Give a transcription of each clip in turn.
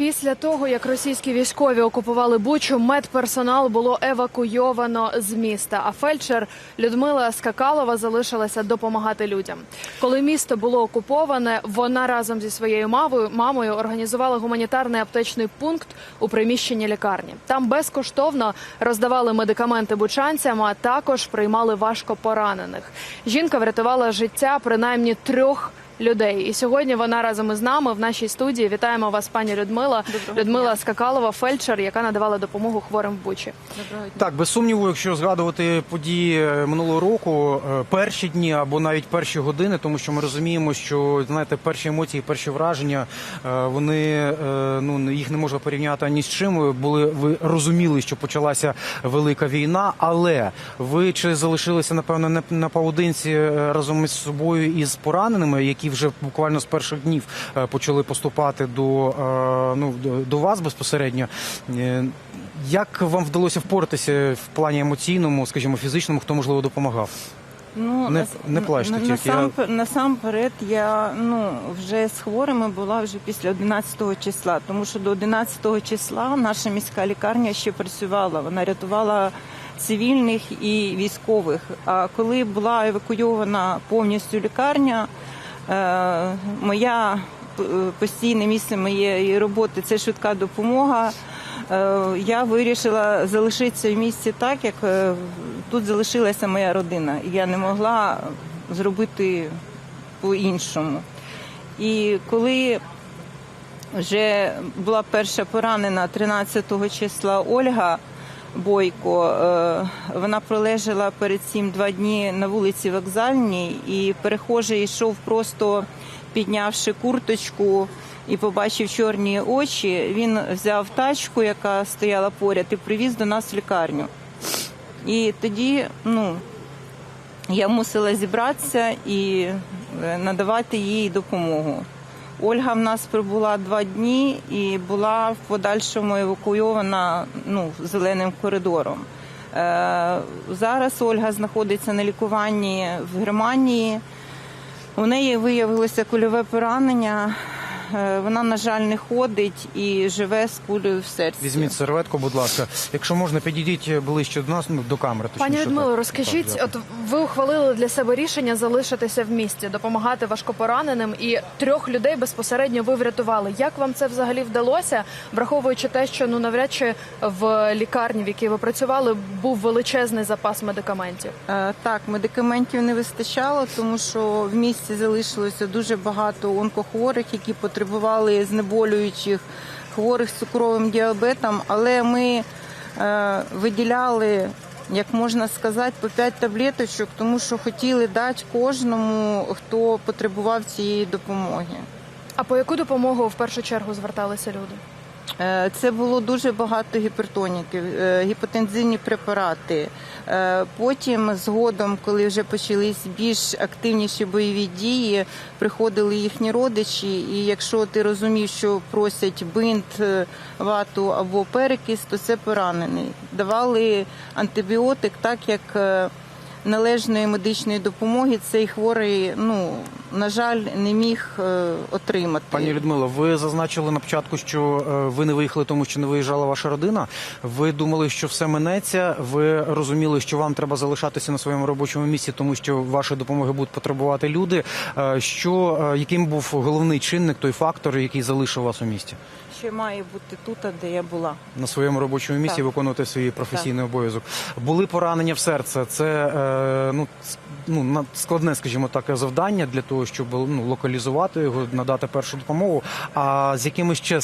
Після того, як російські військові окупували Бучу, медперсонал було евакуйовано з міста. А фельдшер Людмила Скакалова залишилася допомагати людям. Коли місто було окуповане, вона разом зі своєю мамою, мамою організувала гуманітарний аптечний пункт у приміщенні лікарні. Там безкоштовно роздавали медикаменти бучанцям, а також приймали важко поранених. Жінка врятувала життя принаймні трьох людей. І сьогодні вона разом із нами в нашій студії. Вітаємо вас, пані Людмила. Людмила Скакалова, фельдшер, яка надавала допомогу хворим в Бучі. Так, без сумніву, якщо згадувати події е, минулого року, е, перші дні або навіть перші години, тому що ми розуміємо, що знаєте, перші емоції, перші враження, е, вони ну їх не можна порівняти ні з чим. Були ви розуміли, що почалася велика війна, але ви чи залишилися напевно не на поодинці разом із собою із пораненими, які вже буквально з перших днів е, почали поступати до е, ну до- вас безпосередньо. Е, Як вам вдалося впоратися в плані емоційному, скажімо, фізичному, хто можливо допомагав? Ну, Не- не плачте на- тільки, Насам, насамперед я ну, вже з хворими була вже після 11 числа, тому що до 11 числа наша міська лікарня ще працювала. Вона рятувала цивільних і військових. А коли була евакуйована повністю лікарня, моя е, постійне місце моєї роботи це швидка допомога. Е, Я вирішила залишитися в місті так, як е, тут залишилася моя родина. І Я не могла зробити по-іншому. І коли вже була перша поранена 13 числа Ольга Бойко, е, вона пролежала перед цим два дні на вулиці Вокзальній, і перехожий йшов просто піднявши курточку і побачив чорні очі. Він взяв тачку, яка стояла поряд, і привіз до нас в лікарню. І тоді, ну, я мусила зібратися і е, надавати їй допомогу. Ольга в нас пробула два дні і була в подальшому евакуйована ну, зеленим коридором. Е, зараз Ольга знаходиться на лікуванні в Германії. У неї виявилося кульове поранення. Е, Вона, на жаль, не ходить і живе з кулею в серці. Візьміть серветку, будь ласка. Якщо можна, підійдіть ближче до нас, ну до камери. Пані Людмило, розкажіть, Так, от ви ухвалили для себе рішення залишитися в місті, допомагати важкопораненим, і трьох людей безпосередньо ви врятували. Як вам це взагалі вдалося, враховуючи те, що ну навряд чи в лікарні, в якій ви працювали, був величезний запас медикаментів? Е, Так, медикаментів не вистачало, тому що в місті залишилося дуже багато онкохворих, які потребували знеболюючих хворих з цукровим діабетом. Але ми е, виділяли, як можна сказати, по 5 таблеточок, тому що хотіли дати кожному, хто потребував цієї допомоги. А по яку допомогу в першу чергу зверталися люди? Е, Це було дуже багато гіпертоніків, е, гіпотензивні препарати. Е, Потім, згодом, коли вже почались більш активніші бойові дії, приходили їхні родичі. І якщо ти розумів, що просять бинт, вату або перекис, то це поранений. Давали антибіотик, так як належної медичної допомоги цей хворий, ну на жаль, не міг е, отримати. Пані Людмило, ви зазначили на початку, що е, ви не виїхали, тому що не виїжджала ваша родина. Ви думали, що все минеться. Ви розуміли, що вам треба залишатися на своєму робочому місці, тому що вашої допомоги будуть потребувати люди. Е, Що яким був головний чинник, той фактор, який залишив вас у місті Ще має бути тут, де я була. на своєму робочому місці, Так. виконувати свій професійний обов'язок? Були поранення в серце. Це ну с- ну на- складне, скажімо так, завдання для того, щоб ну локалізувати його, надати першу допомогу. А з якими ще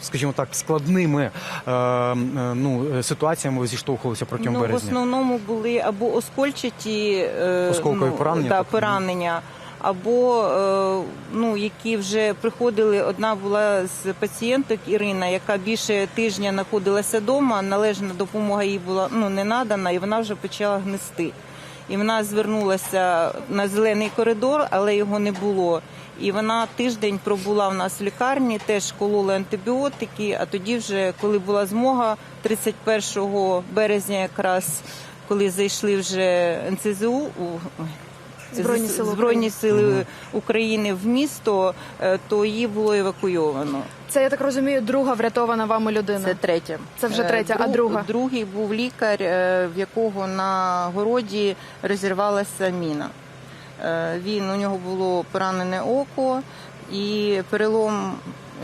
скажімо так, складними е, е, ну е, ситуаціями ви зіштовхувалися протягом ну, в основному були або оскольчаті е, ну, поранення, Да, тобто? поранення, або е, ну, які вже приходили. Одна була з пацієнток Ірина, яка більше тижня знаходилася вдома. Належна допомога їй була ну, не надана, і вона вже почала гнисти. І вона звернулася на зелений коридор, але його не було. І вона тиждень пробула в нас в лікарні, теж кололи антибіотики. А тоді, вже коли була змога, 31 березня, якраз коли зайшли вже НЦЗУ, Збройні сили Збройні України. сили України в місто, е, то її було евакуйовано. Це я так розумію, друга врятована вами людина. Це третя. Це вже Е, третя, а друга? Другий був лікар, е, в якого на городі розірвалася міна. Він у нього було поранене око і перелом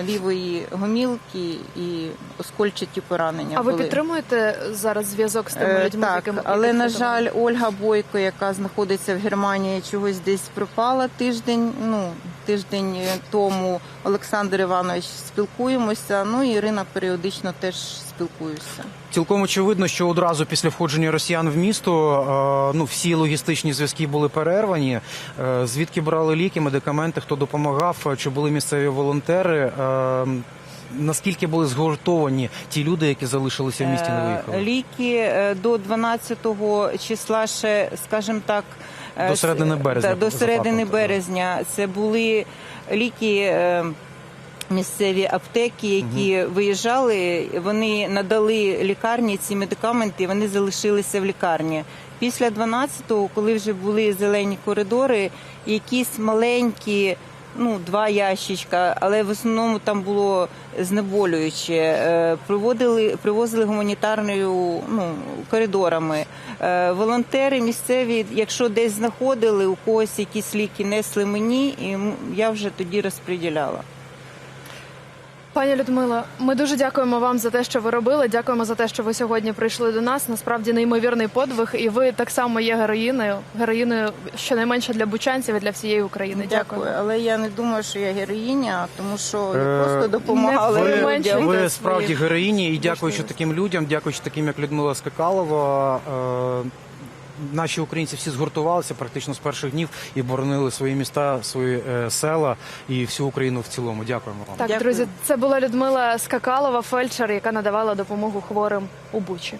лівої гомілки і оскольчаті поранення. А ви були. підтримуєте зараз зв'язок з тими Е, людьми, так, якими але на жаль, Ольга Бойко, яка знаходиться в Германії, чогось десь пропала тиждень. Ну тиждень тому Олександр Іванович спілкуємося. Ну і Ірина періодично теж спілкуюся. Цілком очевидно, що одразу після входження росіян в місто е, ну всі логістичні зв'язки були перервані. Е, Звідки брали ліки, медикаменти, хто допомагав, е, чи були місцеві волонтери? Е, Наскільки були згуртовані ті люди, які залишилися в місті, не Е, виїхали? Ліки е, до 12 числа ще, скажімо так, е, До середини березня до середини березня. Це були ліки. е, Місцеві аптеки, які виїжджали, вони надали лікарні ці медикаменти, вони залишилися в лікарні. Після 12-го, коли вже були зелені коридори, якісь маленькі, ну два ящичка, але в основному там було знеболююче. е, Приводили, привозили гуманітарною ну, коридорами. Е, Волонтери місцеві, якщо десь знаходили, у когось якісь ліки несли мені, і я вже тоді розподіляла. Пані Людмила, ми дуже дякуємо вам за те, що ви робили. Дякуємо за те, що ви сьогодні прийшли до нас. Насправді неймовірний подвиг, і ви так само є героїною, героїною щонайменше для бучанців і для всієї України. Дякую, Дякую. але я не думаю, що я героїня, тому що Е, я просто допомагала Ви, людям. ви справді героїні, і дякуючи таким людям, дякуючи таким, як Людмила Скакалова. Наші українці всі згуртувалися практично з перших днів і боронили свої міста, свої е, села і всю Україну в цілому. Дякуємо вам. Так, Дякую. друзі, це була Людмила Скакалова, фельдшер, яка надавала допомогу хворим у Бучі.